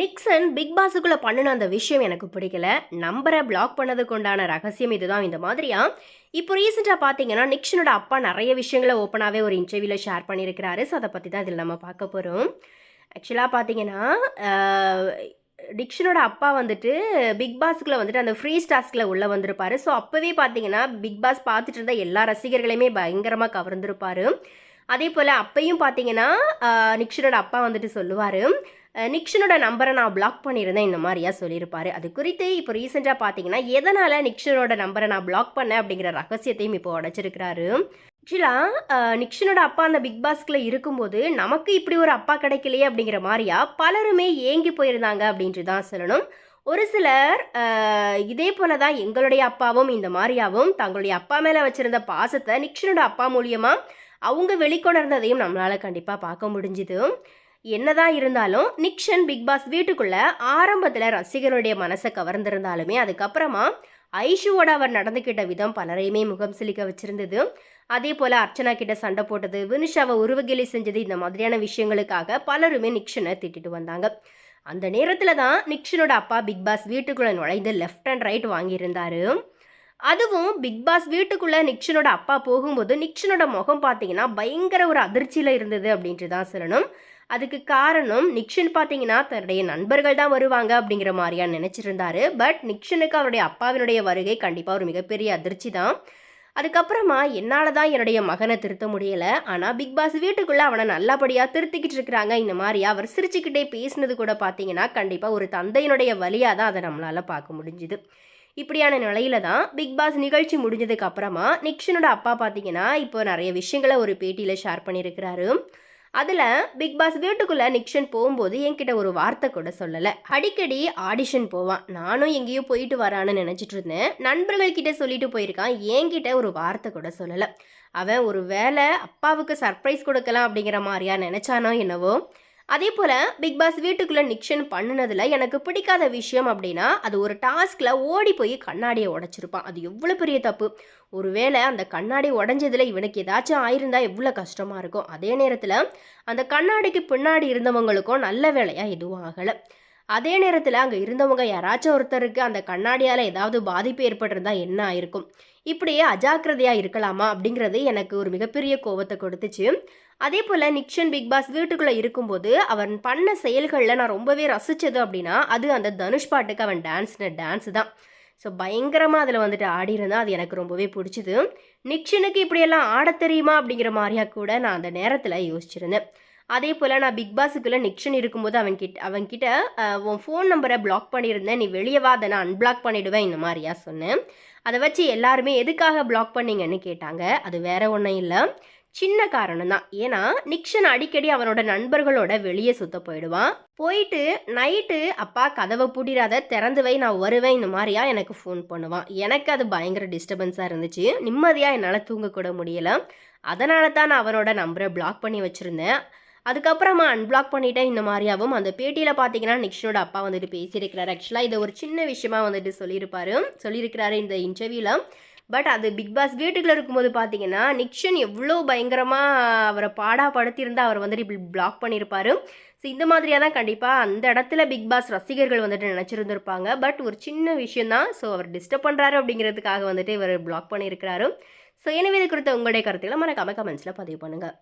Nixon big பாஸுக்குள்ள பண்ணின அந்த விஷயம் எனக்கு பிடிக்கல. நம்பரை பிளாக் பண்ணதுக்கு உண்டான ரகசியம் இதுதான் இந்த மாதிரியா? இப்போ ரீசெண்டாக பார்த்தீங்கன்னா நிக்சனோட அப்பா நிறைய விஷயங்களை ஓப்பனாகவே ஒரு இன்டர்வியூவில் ஷேர் பண்ணியிருக்கிறாரு. ஸோ அதை பற்றி தான் இதில் நம்ம பார்க்க போகிறோம் ஆக்சுவலாக பார்த்தீங்கன்னா டிக்ஷனோட அப்பா வந்துட்டு பிக் பாஸ்க்குள்ள வந்துட்டு அந்த ஃப்ரீ ஸ்டாஸ்கில் உள்ளே வந்திருப்பாரு. ஸோ அப்போவே பார்த்தீங்கன்னா பிக் பாஸ் பார்த்துட்டு இருந்த எல்லா ரசிகர்களையுமே பயங்கரமாக கவர்ந்திருப்பாரு. அதே போல் அப்பையும் பார்த்தீங்கன்னா நிக்ஷனோட அப்பா வந்துட்டு சொல்லுவார். நிக்ஷனோட நம்பரை நான் பிளாக் பண்ணியிருந்தேன் இந்த மாதிரியா சொல்லியிருப்பாரு. அது குறித்து இப்போ ரீசெண்டாக பார்த்தீங்கன்னா எதனால் நிக்ஷனோட நம்பரை நான் பிளாக் பண்ணேன் அப்படிங்கிற ரகசியத்தையும் இப்போ உடச்சிருக்கிறாரு. ஆக்சுவலாக நிக்ஷனோட அப்பா அந்த பிக் பாஸ்கில் இருக்கும்போது நமக்கு இப்படி ஒரு அப்பா கிடைக்கலையே அப்படிங்கிற மாதிரியா பலருமே ஏங்கி போயிருந்தாங்க அப்படின்ட்டு தான் சொல்லணும். ஒரு சிலர் இதே போல தான் எங்களுடைய அப்பாவும் இந்த மாதிரியாவும் தங்களுடைய அப்பா மேலே வச்சிருந்த பாசத்தை நிக்ஷனோட அப்பா மூலியமாக அவங்க வெளிக்கொணர்ந்ததையும் நம்மளால் கண்டிப்பாக பார்க்க முடிஞ்சுது. என்னதான் இருந்தாலும் நிக்ஷன் பிக் பாஸ் வீட்டுக்குள்ள ஆரம்பத்தில் ரசிகருடைய மனசை கவர்ந்திருந்தாலுமே அதுக்கப்புறமா ஐஷுவோட அவர் நடந்துக்கிட்ட விதம் பலரையுமே முகம் சிலிக்க வச்சிருந்தது. அதே போல் அர்ச்சனா கிட்ட சண்டை போட்டது வினுஷாவை உருவகிலி செஞ்சது இந்த மாதிரியான விஷயங்களுக்காக பலருமே நிக்ஷனை திட்டிட்டு வந்தாங்க. அந்த நேரத்தில் தான் நிக்ஷனோட அப்பா பிக் பாஸ் வீட்டுக்குள்ளே நுழைந்து லெஃப்ட் அண்ட் ரைட் வாங்கியிருந்தாரு. அதுவும் பிக் பாஸ் வீட்டுக்குள்ளே நிக்ஷனோட அப்பா போகும்போது நிக்ஷனோட முகம் பார்த்தீங்கன்னா பயங்கர ஒரு அதிர்ச்சியில் இருந்தது அப்படின்ட்டு தான் சொல்லணும். அதுக்கு காரணம் நிக்ஷன் பார்த்தீங்கன்னா தன்னுடைய நண்பர்கள் தான் வருவாங்க அப்படிங்கிற மாதிரியா நினச்சிருந்தாரு. பட் நிக்ஷனுக்கு அவருடைய அப்பாவினுடைய வருகை கண்டிப்பாக ஒரு மிகப்பெரிய அதிர்ச்சி தான். அதுக்கப்புறமா என்னால் தான் என்னுடைய மகனை திருத்த முடியலை. ஆனால் பிக் பாஸ் வீட்டுக்குள்ளே அவனை நல்லபடியாக திருத்திக்கிட்டு இருக்கிறாங்க. இந்த மாதிரி அவர் சிரிச்சுக்கிட்டே பேசினது கூட பார்த்தீங்கன்னா கண்டிப்பாக ஒரு தந்தையினுடைய வழியாக தான் அதை நம்மளால் பார்க்க முடிஞ்சுது. இப்படியான நிலையில தான் பிக் பாஸ் நிகழ்ச்சி முடிஞ்சதுக்கு அப்புறமா நிக்ஷனோட அப்பா பார்த்தீங்கன்னா இப்போ நிறைய விஷயங்களை ஒரு பேட்டியில் ஷேர் பண்ணியிருக்கிறாரு. அதில் பிக் பாஸ் வீட்டுக்குள்ளே நிக்ஷன் போகும்போது என்கிட்ட ஒரு வார்த்தை கூட சொல்லலை. அடிக்கடி ஆடிஷன் போவான். நானும் எங்கேயோ போயிட்டு வரான்னு நினச்சிட்டு இருந்தேன். நண்பர்கள்கிட்ட சொல்லிட்டு போயிருக்கான். என்கிட்ட ஒரு வார்த்தை கூட சொல்லலை. அவன் ஒரு வேலை அப்பாவுக்கு சர்ப்ரைஸ் கொடுக்கலாம் அப்படிங்கிற மாதிரியா நினச்சானோ என்னவோ. அதே போல் பிக் பாஸ் வீட்டுக்குள்ளே நிக்ஷன் பண்ணினதில் எனக்கு பிடிக்காத விஷயம் அப்படின்னா அது ஒரு டாஸ்கில் ஓடி போய் கண்ணாடியை உடைச்சிருப்பான். அது எவ்வளோ பெரிய தப்பு? ஒருவேளை அந்த கண்ணாடி உடஞ்சதில் இவனுக்கு ஏதாச்சும் ஆயிருந்தா எவ்வளோ கஷ்டமாக இருக்கும்? அதே நேரத்தில் அந்த கண்ணாடிக்கு பின்னாடி இருந்தவங்களுக்கும் நல்ல வேலையாக எதுவும் ஆகலை. அதே நேரத்தில் அங்கே இருந்தவங்க யாராச்சும் ஒருத்தருக்கு அந்த கண்ணாடியால் ஏதாவது பாதிப்பு ஏற்பட்டிருந்தா என்ன ஆயிருக்கும்? இப்படியே அஜாக்கிரதையாக இருக்கலாமா? அப்படிங்கிறது எனக்கு ஒரு மிகப்பெரிய கோவத்தை கொடுத்துச்சு. அதே போல் நிக்ஷன் பிக் பாஸ் வீட்டுக்குள்ளே இருக்கும்போது அவன் பண்ண செயல்களில் நான் ரொம்பவே ரசித்தது அப்படின்னா அது அந்த தனுஷ் பாட்டுக்கு அவன் டான்ஸ்ன டான்ஸ் தான். ஸோ பயங்கரமாக அதில் வந்துட்டு ஆடி அது எனக்கு ரொம்பவே பிடிச்சிது. நிக்ஷனுக்கு இப்படியெல்லாம் ஆடத் தெரியுமா அப்படிங்கிற மாதிரியா கூட நான் அந்த நேரத்தில் யோசிச்சிருந்தேன். அதே போல் நான் பிக் பாஸுக்குள்ளே நிக்ஷன் இருக்கும்போது அவன் கிட்ட அவன் கிட்ட உன் ஃபோன் நம்பரை பிளாக் பண்ணியிருந்தேன். நீ வெளியே வா அதை நான் அன்பிளாக் பண்ணிவிடுவேன் இந்த மாதிரியா சொன்னேன். அதை வச்சு எல்லாருமே எதுக்காக பிளாக் பண்ணீங்கன்னு கேட்டாங்க. அது வேற ஒன்றும் இல்லை. சின்ன காரணம் தான். ஏன்னா நிக்ஷன் அடிக்கடி அவனோட நண்பர்களோட வெளியே சுத்த போயிடுவான். போயிட்டு நைட்டு அப்பா கதவை பூட்டிடாத திறந்து வை நான் வருவேன் இந்த மாதிரியா எனக்கு ஃபோன் பண்ணுவான். எனக்கு அது பயங்கர டிஸ்டர்பன்ஸாக இருந்துச்சு. நிம்மதியாக என்னால் தூங்கக்கூட முடியலை. அதனால தான் நான் அவனோட நம்பரை பிளாக் பண்ணி வச்சுருந்தேன். அதுக்கப்புறமா அன்பிளாக் பண்ணிட்டேன் இந்த மாதிரியாவும் அந்த பேட்டியில் பார்த்தீங்கன்னா நிக்ஷனோட அப்பா வந்துட்டு பேசியிருக்கிறாரு. ஆக்சுவலாக இதை ஒரு சின்ன விஷயமா வந்துட்டு சொல்லியிருப்பாரு. சொல்லியிருக்கிறாரு இந்த இன்டர்வியூவில் பட் அது பிக் பாஸ் வீட்டுக்குள்ளே இருக்கும்போது பார்த்தீங்கன்னா நிக்ஷன் எவ்வளோ பயங்கரமாக அவரை பாடாப்படுத்தியிருந்தா அவர் வந்துட்டு இப்படி பிளாக் பண்ணியிருப்பாரு. ஸோ இந்த மாதிரியாக தான் கண்டிப்பாக அந்த இடத்துல பிக் பாஸ் ரசிகர்கள் வந்துட்டு நினச்சிருந்துருப்பாங்க. பட் ஒரு சின்ன விஷயந்தான் ஸோ அவர் டிஸ்டர்ப் பண்ணுறாரு அப்படிங்கிறதுக்காக வந்துட்டு இவர் பிளாக் பண்ணியிருக்கிறாரு. ஸோ எனவே இது குறித்த உங்களுடைய கருத்துக்களை மறக்காம கமெண்ட்ஸில் பதிவு பண்ணுங்கள்